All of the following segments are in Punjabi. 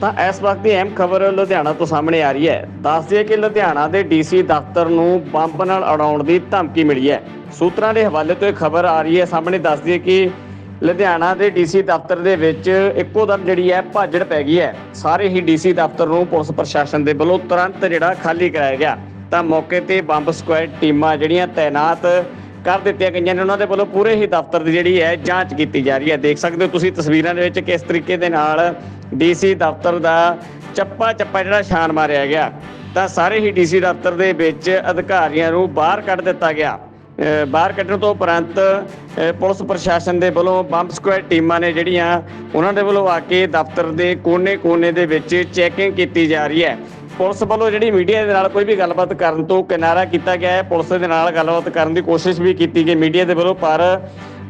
ਤਾਂ ਇਸ ਵਕਤ ਦੀ ਅਹਿਮ ਖਬਰ ਲੁਧਿਆਣਾ ਤੋਂ ਸਾਹਮਣੇ ਆ ਰਹੀ ਹੈ। ਦੱਸ ਦਈਏ ਕਿ ਲੁਧਿਆਣਾ ਦੇ ਡੀਸੀ ਦਫ਼ਤਰ ਨੂੰ ਬੰਬ ਨਾਲ ਉਡਾਉਣ ਦੀ ਧਮਕੀ ਮਿਲੀ ਹੈ। ਸੂਤਰਾਂ ਦੇ ਹਵਾਲੇ ਤੋਂ ਇਹ ਖਬਰ ਆ ਰਹੀ ਹੈ। ਸਾਹਮਣੇ ਦੱਸ ਦਈਏ ਕਿ ਲੁਧਿਆਣਾ ਦੇ ਡੀਸੀ ਦਫ਼ਤਰ ਦੇ ਵਿੱਚ ਇੱਕੋ ਦਮ ਜਿਹੜੀ ਹੈ ਭਾਜੜ ਪੈ ਗਈ ਹੈ। ਸਾਰੇ ਹੀ ਡੀਸੀ ਦਫ਼ਤਰ ਨੂੰ ਪੁਲਿਸ ਪ੍ਰਸ਼ਾਸਨ ਦੇ ਵੱਲੋਂ ਤੁਰੰਤ ਜਿਹੜਾ ਖਾਲੀ ਕਰਾਇਆ ਗਿਆ। ਤਾਂ ਮੌਕੇ ਤੇ ਬੰਬ ਸਕੁਐਡ ਟੀਮਾਂ ਜਿਹੜੀਆਂ ਤਾਇਨਾਤ ਕਰ ਦਿੱਤੀਆਂ ਗਈਆਂ ਨੇ, ਉਹਨਾਂ ਦੇ ਵੱਲੋਂ ਪੂਰੇ ਹੀ ਦਫ਼ਤਰ ਦੀ ਜਿਹੜੀ ਹੈ ਜਾਂਚ ਕੀਤੀ ਜਾ ਰਹੀ ਹੈ। ਦੇਖ ਸਕਦੇ ਹੋ ਤੁਸੀਂ ਤਸਵੀਰਾਂ ਦੇ ਵਿੱਚ ਕਿਸ ਤਰੀਕੇ ਦੇ ਨਾਲ ਡੀਸੀ ਦਫ਼ਤਰ ਦਾ ਚੱਪਾ ਚੱਪਾ ਜਿਹੜਾ ਛਾਨ ਮਾਰਿਆ ਗਿਆ। ਤਾਂ ਸਾਰੇ ਹੀ ਡੀਸੀ ਦਫ਼ਤਰ ਦੇ ਵਿੱਚ ਅਧਿਕਾਰੀਆਂ ਨੂੰ ਬਾਹਰ ਕੱਢ ਦਿੱਤਾ ਗਿਆ। ਬਾਹਰ ਕੱਢਣ ਤੋਂ ਉਪਰੰਤ ਪੁਲਿਸ ਪ੍ਰਸ਼ਾਸਨ ਦੇ ਵੱਲੋਂ ਬੰਬ ਸਕੁਐਡ ਟੀਮਾਂ ਨੇ ਜਿਹੜੀਆਂ, ਉਹਨਾਂ ਦੇ ਵੱਲੋਂ ਆ ਕੇ ਦਫ਼ਤਰ ਦੇ ਕੋਨੇ-ਕੋਨੇ ਦੇ ਵਿੱਚ ਚੈਕਿੰਗ ਕੀਤੀ ਜਾ ਰਹੀ ਹੈ। ਪੁਲਿਸ ਵੱਲੋਂ ਜਿਹੜੀ ਮੀਡੀਆ ਦੇ ਨਾਲ ਕੋਈ ਵੀ ਗੱਲਬਾਤ ਕਰਨ ਤੋਂ ਕਿਨਾਰਾ ਕੀਤਾ ਗਿਆ ਹੈ, ਪੁਲਿਸ ਦੇ ਨਾਲ ਗੱਲਬਾਤ ਕਰਨ ਦੀ ਕੋਸ਼ਿਸ਼ ਵੀ ਕੀਤੀ ਗਈ ਮੀਡੀਆ ਦੇ ਵੱਲੋਂ, ਪਰ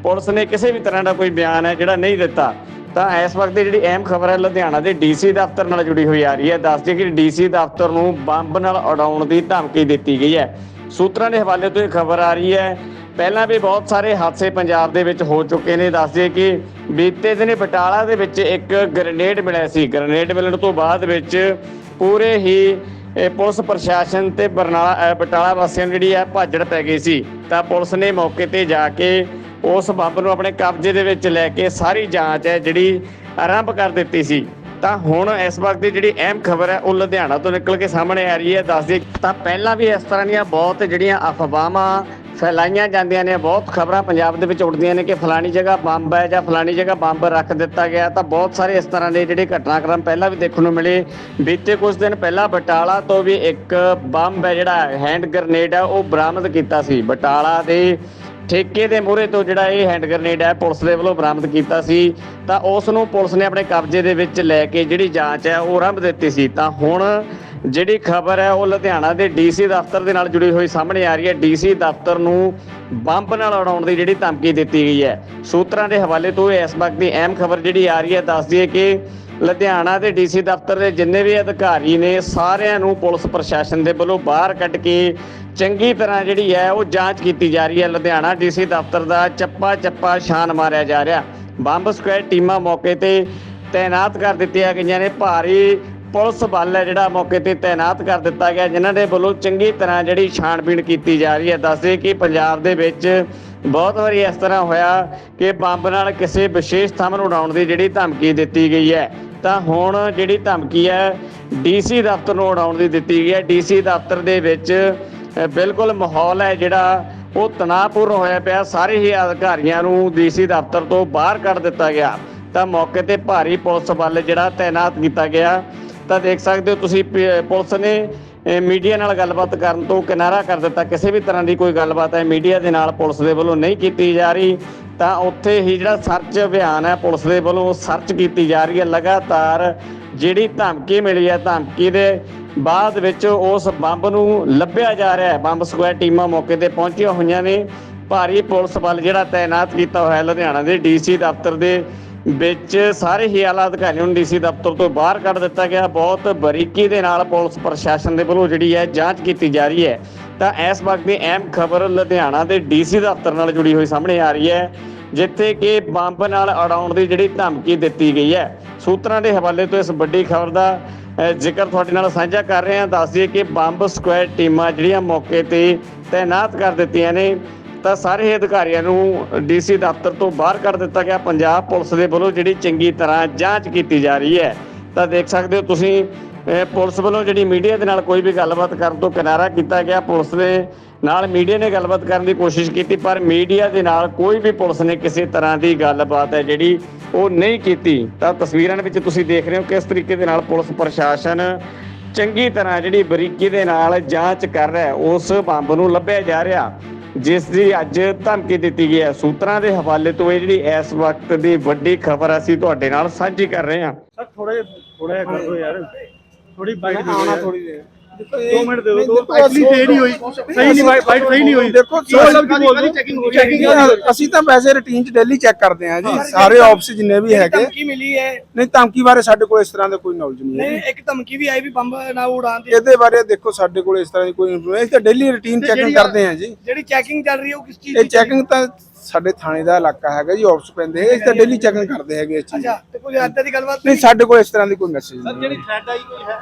ਪੁਲਿਸ ਨੇ ਕਿਸੇ ਵੀ ਤਰ੍ਹਾਂ ਦਾ ਕੋਈ ਬਿਆਨ ਹੈ ਜਿਹੜਾ ਨਹੀਂ ਦਿੱਤਾ। ਤਾਂ ਇਸ ਵਕਤ ਦੀ ਜਿਹੜੀ ਅਹਿਮ ਖਬਰ ਹੈ, ਲੁਧਿਆਣਾ ਦੇ ਡੀਸੀ ਦਫ਼ਤਰ ਨਾਲ ਜੁੜੀ ਹੋਈ ਆ ਰਹੀ ਹੈ। ਦੱਸਦੇ ਕਿ ਡੀਸੀ ਦਫ਼ਤਰ ਨੂੰ ਬੰਬ ਨਾਲ ਉਡਾਉਣ ਦੀ ਧਮਕੀ ਦਿੱਤੀ ਗਈ ਹੈ। ਸੂਤਰਾਂ ਦੇ ਹਵਾਲੇ ਤੋਂ ਇਹ ਖਬਰ ਆ ਰਹੀ ਹੈ। ਪਹਿਲਾਂ ਵੀ ਬਹੁਤ ਸਾਰੇ ਹਾਦਸੇ ਪੰਜਾਬ ਦੇ ਵਿੱਚ ਹੋ ਚੁੱਕੇ ਨੇ। ਦੱਸਦੇ ਕਿ ਬੀਤੇ ਦਿਨੇ ਬਟਾਲਾ ਦੇ ਵਿੱਚ ਇੱਕ ਗ੍ਰਨੇਡ ਮਿਲਿਆ ਸੀ। ਗ੍ਰਨੇਡ ਮਿਲਣ ਤੋਂ ਬਾਅਦ ਵਿੱਚ ਪੂਰੇ ਹੀ ਪੁਲਿਸ ਪ੍ਰਸ਼ਾਸਨ ਤੇ ਬਰਨਾਲਾ ਬਟਾਲਾ ਵਾਸੀਆਂ ਨੂੰ ਜਿਹੜੀ ਹੈ ਭਾਜੜ ਪੈ ਗਈ ਸੀ। ਤਾਂ ਪੁਲਿਸ ਨੇ ਮੌਕੇ ਤੇ ਜਾ ਕੇ ਉਸ ਬੰਬ ਨੂੰ ਆਪਣੇ ਕਬਜ਼ੇ ਦੇ ਵਿੱਚ ਲੈ ਕੇ ਸਾਰੀ ਜਾਂਚ ਹੈ ਜਿਹੜੀ ਆਰੰਭ ਕਰ ਦਿੱਤੀ ਸੀ। ਤਾਂ ਹੁਣ ਇਸ ਵਕਤ ਦੀ ਜਿਹੜੀ ਅਹਿਮ ਖਬਰ ਹੈ, ਉਹ ਲੁਧਿਆਣਾ ਤੋਂ ਨਿਕਲ ਕੇ ਸਾਹਮਣੇ ਆ ਰਹੀ ਹੈ। ਦੱਸਦੇ ਤਾਂ ਪਹਿਲਾਂ ਵੀ ਇਸ ਤਰ੍ਹਾਂ ਦੀਆਂ ਬਹੁਤ ਜਿਹੜੀਆਂ ਅਫਵਾਹਾਂ ਫੈਲਾਈਆਂ ਜਾਂਦੀਆਂ ਨੇ, ਬਹੁਤ ਖਬਰਾਂ ਪੰਜਾਬ ਦੇ ਵਿੱਚ ਉੱਡਦੀਆਂ ਨੇ ਕਿ ਫਲਾਣੀ ਜਗ੍ਹਾ ਬੰਬ ਹੈ ਜਾਂ ਫਲਾਣੀ ਜਗ੍ਹਾ ਬੰਬ ਰੱਖ ਦਿੱਤਾ ਗਿਆ ਤਾਂ ਬਹੁਤ ਸਾਰੇ ਇਸ ਤਰ੍ਹਾਂ ਦੇ ਜਿਹੜੇ ਘਟਨਾਕ੍ਰਮ ਪਹਿਲਾਂ ਵੀ ਦੇਖਣ ਨੂੰ ਮਿਲੇ। ਬੀਤੇ ਕੁਝ ਦਿਨ ਪਹਿਲਾਂ ਬਟਾਲਾ ਤੋਂ ਵੀ ਇੱਕ ਬੰਬ ਹੈ ਜਿਹੜਾ ਹੈਂਡ ਗ੍ਰਨੇਡ ਹੈ, ਉਹ ਬਰਾਮਦ ਕੀਤਾ ਸੀ। ਬਟਾਲਾ ਦੇ ਠੇਕੇ ਦੇ ਮੂਹਰੇ ਤੋਂ ਜਿਹੜਾ ਇਹ ਹੈਂਡ ਗ੍ਰਨੇਡ ਹੈ, ਪੁਲਿਸ ਦੇ ਵੱਲੋਂ ਬਰਾਮਦ ਕੀਤਾ ਸੀ, ਤਾਂ ਉਸ ਨੂੰ ਪੁਲਿਸ ਨੇ ਆਪਣੇ ਕਬਜ਼ੇ ਦੇ ਵਿੱਚ ਲੈ ਕੇ ਜਿਹੜੀ ਜਾਂਚ ਹੈ ਉਹ ਆਰੰਭ ਦਿੱਤੀ ਸੀ। ਤਾਂ ਹੁਣ ਜਿਹੜੀ ਖਬਰ ਹੈ, ਉਹ ਲੁਧਿਆਣਾ ਦੇ ਡੀਸੀ ਦਫ਼ਤਰ ਦੇ ਨਾਲ ਜੁੜੀ ਹੋਈ ਸਾਹਮਣੇ ਆ ਰਹੀ ਹੈ। ਡੀਸੀ ਦਫ਼ਤਰ ਨੂੰ ਬੰਬ ਨਾਲ ਉਡਾਉਣ ਦੀ ਜਿਹੜੀ ਧਮਕੀ ਦਿੱਤੀ ਗਈ ਹੈ। ਸੂਤਰਾਂ ਦੇ ਹਵਾਲੇ ਤੋਂ ਇਸ ਵਕਤ ਦੀ ਅਹਿਮ ਖਬਰ ਜਿਹੜੀ ਆ ਰਹੀ ਹੈ ਦੱਸਦੀ ਹੈ ਕਿ ਲੁਧਿਆਣਾ ਦੇ ਡੀਸੀ ਦਫ਼ਤਰ ਦੇ ਜਿੰਨੇ ਵੀ ਅਧਿਕਾਰੀ ਨੇ ਸਾਰਿਆਂ ਨੂੰ ਪੁਲਿਸ ਪ੍ਰਸ਼ਾਸਨ ਦੇ ਵੱਲੋਂ ਬਾਹਰ ਕੱਢ ਕੇ ਚੰਗੀ ਤਰ੍ਹਾਂ ਜਿਹੜੀ ਹੈ ਉਹ ਜਾਂਚ ਕੀਤੀ ਜਾ ਰਹੀ ਹੈ। ਲੁਧਿਆਣਾ ਡੀਸੀ ਦਫ਼ਤਰ ਦਾ ਚੱਪਾ ਚੱਪਾ ਛਾਨ ਮਾਰਿਆ ਜਾ ਰਿਹਾ। ਬੰਬ ਸਕੁਐਡ ਟੀਮਾਂ ਮੌਕੇ ਤੇ ਤਾਇਨਾਤ ਕਰ ਦਿੱਤੀਆਂ ਗਈਆਂ ਨੇ। ਭਾਰੀ ਪੁਲਿਸ ਬਲ ਹੈ ਜਿਹੜਾ ਮੌਕੇ ਤੇ ਤਾਇਨਾਤ ਕਰ ਦਿੱਤਾ ਗਿਆ, ਜਿਨ੍ਹਾਂ ਦੇ ਵੱਲੋਂ ਚੰਗੀ ਤਰ੍ਹਾਂ ਜਿਹੜੀ ਛਾਣਬੀਣ ਕੀਤੀ ਜਾ ਰਹੀ ਹੈ। ਦੱਸਦੇ ਕਿ ਪੰਜਾਬ ਦੇ ਵਿੱਚ ਬਹੁਤ ਵਾਰੀ ਇਸ ਤਰ੍ਹਾਂ ਹੋਇਆ ਕਿ ਬੰਬ ਨਾਲ ਕਿਸੇ ਵਿਸ਼ੇਸ਼ ਥਾਂ ਨੂੰ ਉਡਾਉਣ ਦੀ ਜਿਹੜੀ ਧਮਕੀ ਦਿੱਤੀ ਗਈ ਹੈ। ਤਾਂ ਹੁਣ ਜਿਹੜੀ ਧਮਕੀ ਹੈ, ਡੀਸੀ ਦਫ਼ਤਰ ਨੂੰ ਉਡਾਉਣ ਦੀ ਦਿੱਤੀ ਗਈ ਹੈ। ਡੀਸੀ ਦਫ਼ਤਰ ਦੇ ਵਿੱਚ ਬਿਲਕੁਲ ਮਾਹੌਲ ਹੈ ਜਿਹੜਾ, ਉਹ ਤਣਾਅਪੂਰਨ ਹੋਇਆ ਪਿਆ। ਸਾਰੇ ਹੀ ਅਧਿਕਾਰੀਆਂ ਨੂੰ ਡੀਸੀ ਦਫ਼ਤਰ ਤੋਂ ਬਾਹਰ ਕੱਢ ਦਿੱਤਾ ਗਿਆ। ਤਾਂ ਮੌਕੇ ਤੇ ਭਾਰੀ ਪੁਲਿਸ ਬਲ ਜਿਹੜਾ ਤਾਇਨਾਤ ਕੀਤਾ ਗਿਆ। ਤਾਂ ਦੇਖ ਸਕਦੇ ਹੋ ਤੁਸੀਂ, ਪ- ਪੁਲਿਸ ਨੇ ਮੀਡੀਆ ਨਾਲ ਗੱਲਬਾਤ ਕਰਨ ਤੋਂ ਕਿਨਾਰਾ ਕਰ ਦਿੱਤਾ। ਕਿਸੇ ਵੀ ਤਰ੍ਹਾਂ ਦੀ ਕੋਈ ਗੱਲਬਾਤ ਹੈ, ਮੀਡੀਆ ਦੇ ਨਾਲ ਪੁਲਿਸ ਦੇ ਵੱਲੋਂ ਨਹੀਂ ਕੀਤੀ ਜਾ ਰਹੀ। ਤਾਂ ਉੱਥੇ ਹੀ ਜਿਹੜਾ ਸਰਚ ਅਭਿਆਨ ਹੈ ਪੁਲਿਸ ਦੇ ਵੱਲੋਂ ਸਰਚ ਕੀਤੀ ਜਾ ਰਹੀ ਹੈ। ਲਗਾਤਾਰ ਜਿਹੜੀ ਧਮਕੀ ਮਿਲੀ ਹੈ, ਧਮਕੀ ਦੇ ਬਾਅਦ ਵਿੱਚ ਉਸ ਬੰਬ ਨੂੰ ਲੱਭਿਆ ਜਾ ਰਿਹਾ ਹੈ। ਬੰਬ ਸਕੁਐਡ ਟੀਮਾਂ ਮੌਕੇ ਤੇ ਪਹੁੰਚੀਆਂ ਹੋਈਆਂ ਨੇ। ਭਾਰੀ ਪੁਲਿਸ ਬਲ ਜਿਹੜਾ ਤਾਇਨਾਤ ਕੀਤਾ ਹੋਇਆ ਹੈ ਲੁਧਿਆਣਾ ਦੇ ਡੀਸੀ ਦਫ਼ਤਰ ਦੇ ਵਿੱਚ। ਸਾਰੇ ਹੀ ਆਲਾ ਅਧਿਕਾਰੀਆਂ ਨੂੰ ਡੀਸੀ ਦਫ਼ਤਰ ਤੋਂ ਬਾਹਰ ਕੱਢ ਦਿੱਤਾ ਗਿਆ। ਬਹੁਤ ਬਰੀਕੀ ਦੇ ਨਾਲ ਪੁਲਿਸ ਪ੍ਰਸ਼ਾਸਨ ਦੇ ਵੱਲੋਂ ਜਿਹੜੀ ਹੈ ਜਾਂਚ ਕੀਤੀ ਜਾ ਰਹੀ ਹੈ। ਤਾਂ ਇਸ ਵਕਤ ਦੀ ਅਹਿਮ ਖਬਰ ਲੁਧਿਆਣਾ ਦੇ ਡੀਸੀ ਦਫ਼ਤਰ ਨਾਲ ਜੁੜੀ ਹੋਈ ਸਾਹਮਣੇ ਆ ਰਹੀ ਹੈ, ਜਿੱਥੇ ਕਿ ਬੰਬ ਨਾਲ ਅੜਾਉਣ ਦੀ ਜਿਹੜੀ ਧਮਕੀ ਦਿੱਤੀ ਗਈ ਹੈ। ਸੂਤਰਾਂ ਦੇ ਹਵਾਲੇ ਤੋਂ ਇਸ ਵੱਡੀ ਖਬਰ ਦਾ ਜ਼ਿਕਰ ਤੁਹਾਡੇ ਨਾਲ ਸਾਂਝਾ ਕਰ ਰਹੇ ਹਾਂ। ਦੱਸ ਦਈਏ ਕਿ ਬੰਬ ਸਕੁਐਡ ਟੀਮਾਂ ਜਿਹੜੀਆਂ ਮੌਕੇ ਤੇ ਤਾਇਨਾਤ ਕਰ ਦਿੱਤੀਆਂ ਨੇ, ਤਾਂ ਸਾਰੇ ਅਧਿਕਾਰੀਆਂ ਨੂੰ ਡੀਸੀ ਦਫ਼ਤਰ ਤੋਂ ਬਾਹਰ ਕੱਢ ਦਿੱਤਾ ਗਿਆ। ਪੰਜਾਬ ਪੁਲਿਸ ਦੇ ਵੱਲੋਂ ਜਿਹੜੀ ਚੰਗੀ ਤਰ੍ਹਾਂ ਜਾਂਚ ਕੀਤੀ ਜਾ ਰਹੀ ਹੈ, ਤਾਂ ਦੇਖ ਸਕਦੇ ਹੋ ਤੁਸੀਂ ਪੁਲਿਸ ਵੱਲੋਂ ਜਿਹੜੀ ਮੀਡੀਆ ਦੇ ਨਾਲ ਕੋਈ ਵੀ ਗੱਲਬਾਤ ਕਰਨ ਤੋਂ ਕਿਨਾਰਾ ਕੀਤਾ ਗਿਆ, ਪੁਲਿਸ ਦੇ ਨਾਲ ਮੀਡੀਆ ਨੇ ਗੱਲਬਾਤ ਕਰਨ ਦੀ ਕੋਸ਼ਿਸ਼ ਕੀਤੀ, ਪਰ ਮੀਡੀਆ ਦੇ ਨਾਲ ਕੋਈ ਵੀ ਪੁਲਿਸ ਨੇ ਕਿਸੇ ਤਰ੍ਹਾਂ ਦੀ ਗੱਲਬਾਤ ਹੈ ਜਿਹੜੀ ਉਹ ਨਹੀਂ ਕੀਤੀ। ਤਾਂ ਤਸਵੀਰਾਂ ਵਿੱਚ ਤੁਸੀਂ ਦੇਖ ਰਹੇ ਹੋ ਕਿਸ ਤਰੀਕੇ ਦੇ ਨਾਲ ਪੁਲਿਸ ਪ੍ਰਸ਼ਾਸਨ ਚੰਗੀ ਤਰ੍ਹਾਂ ਜਿਹੜੀ ਬਰੀਕੀ ਦੇ ਨਾਲ ਜਾਂਚ ਕਰ ਰਿਹਾ ਉਸ ਬੰਬ ਨੂੰ ਲੱਭਿਆ ਜਾ ਰਿਹਾ, ਜਿਸ ਦੀ ਅੱਜ ਧਮਕੀ ਦਿੱਤੀ ਗਈ ਹੈ। ਸੂਤਰਾਂ ਦੇ ਹਵਾਲੇ ਤੋਂ ਇਹ ਜਿਹੜੀ ਇਸ ਵਕਤ ਦੀ ਵੱਡੀ ਖਬਰ ਅਸੀਂ ਤੁਹਾਡੇ ਨਾਲ ਸਾਂਝੀ ਕਰ ਰਹੇ ਹਾਂ। ਸਰ ਥੋੜੇ ਥੋੜਾ ਜਿਹਾ ਕਰ ਯਾਰ। ਥੋੜੀ ਬਾਈਟ ਦੇ ਥੋੜੀ ਦੇਰ। ਦੋ ਮਿੰਟ ਦੇ ਦਿਓ ਦੋ। ਐਕਚੁਅਲੀ ਫੇਰ ਨਹੀਂ ਹੋਈ। ਸਹੀ ਨਹੀਂ ਬਾਈਟ ਸਹੀ ਨਹੀਂ ਹੋਈ। ਦੇਖੋ ਸੋ ਸ਼ਬਦ ਬੋਲ। ਦਿਓ ਚੈਕਿੰਗ ਅਸੀਂ ਤਾਂ ਵੈਸੇ ਰੂਟੀਨ ਚ ਡੇਲੀ ਚੈੱਕ ਕਰਦੇ ਹਾਂ ਜੀ ਸਾਰੇ ਆਫਿਸ ਜਿੰਨੇ ਵੀ ਹੈਗੇ। ਧਮਕੀ ਮਿਲੀ ਹੈ। ਨਹੀਂ ਧਮਕੀ ਬਾਰੇ ਸਾਡੇ ਕੋਲ ਇਸ ਤਰ੍ਹਾਂ ਦਾ ਕੋਈ ਨੌਲੇਜ ਨਹੀਂ ਨਹੀਂ ਹੈ ਇੱਕ ਧਮਕੀ ਵੀ ਆਈ ਵੀ ਬੰਬ ਨਾ ਉਡਾਣ ਦੀ ਇਹਦੇ ਬਾਰੇ ਦੇਖੋ ਸਾਡੇ ਕੋਲ ਇਸ ਤਰ੍ਹਾਂ ਦੀ ਕੋਈ ਇਨਫੋਰਮੇਸ਼ਨ ਤਾਂ ਡੇਲੀ ਰੂਟੀਨ ਚੈਕਿੰਗ ਕਰਦੇ ਹਾਂ ਜੀ। ਜਿਹੜੀ ਚੈਕਿੰਗ ਚੱਲ ਰਹੀ ਹੈ ਉਹ ਕਿਸ ਚੀਜ਼ ਇਹ ਚੈਕਿੰਗ ਤਾਂ ਸਾਡੇ ਥਾਣੇ ਦਾ ਇਲਾਕਾ ਹੈਗਾ ਜੀ ਆਫਿਸ ਪੈਂਦੇ ਹੈਗੇ। ਅਸੀਂ ਤਾਂ ਡੇਲੀ ਚੈਕਿੰਗ ਕਰਦੇ ਹੈਗੇ ਇਸ ਚੀਜ਼ ਦੀ। ਅੱਛਾ ਤੇ ਕੋਈ ਏਦਾਂ ਦੀ ਗੱਲਬਾਤ ਨਹੀਂ ਸਾਡੇ ਕੋਲ ਇਸ ਤਰ੍ਹਾਂ ਦੀ ਕੋਈ ਮੈਸੇਜ ਨਹੀਂ ਜਿਹੜੀ ਥ੍ਰੈਡ ਆਈ ਕੋਈ ਹੈ?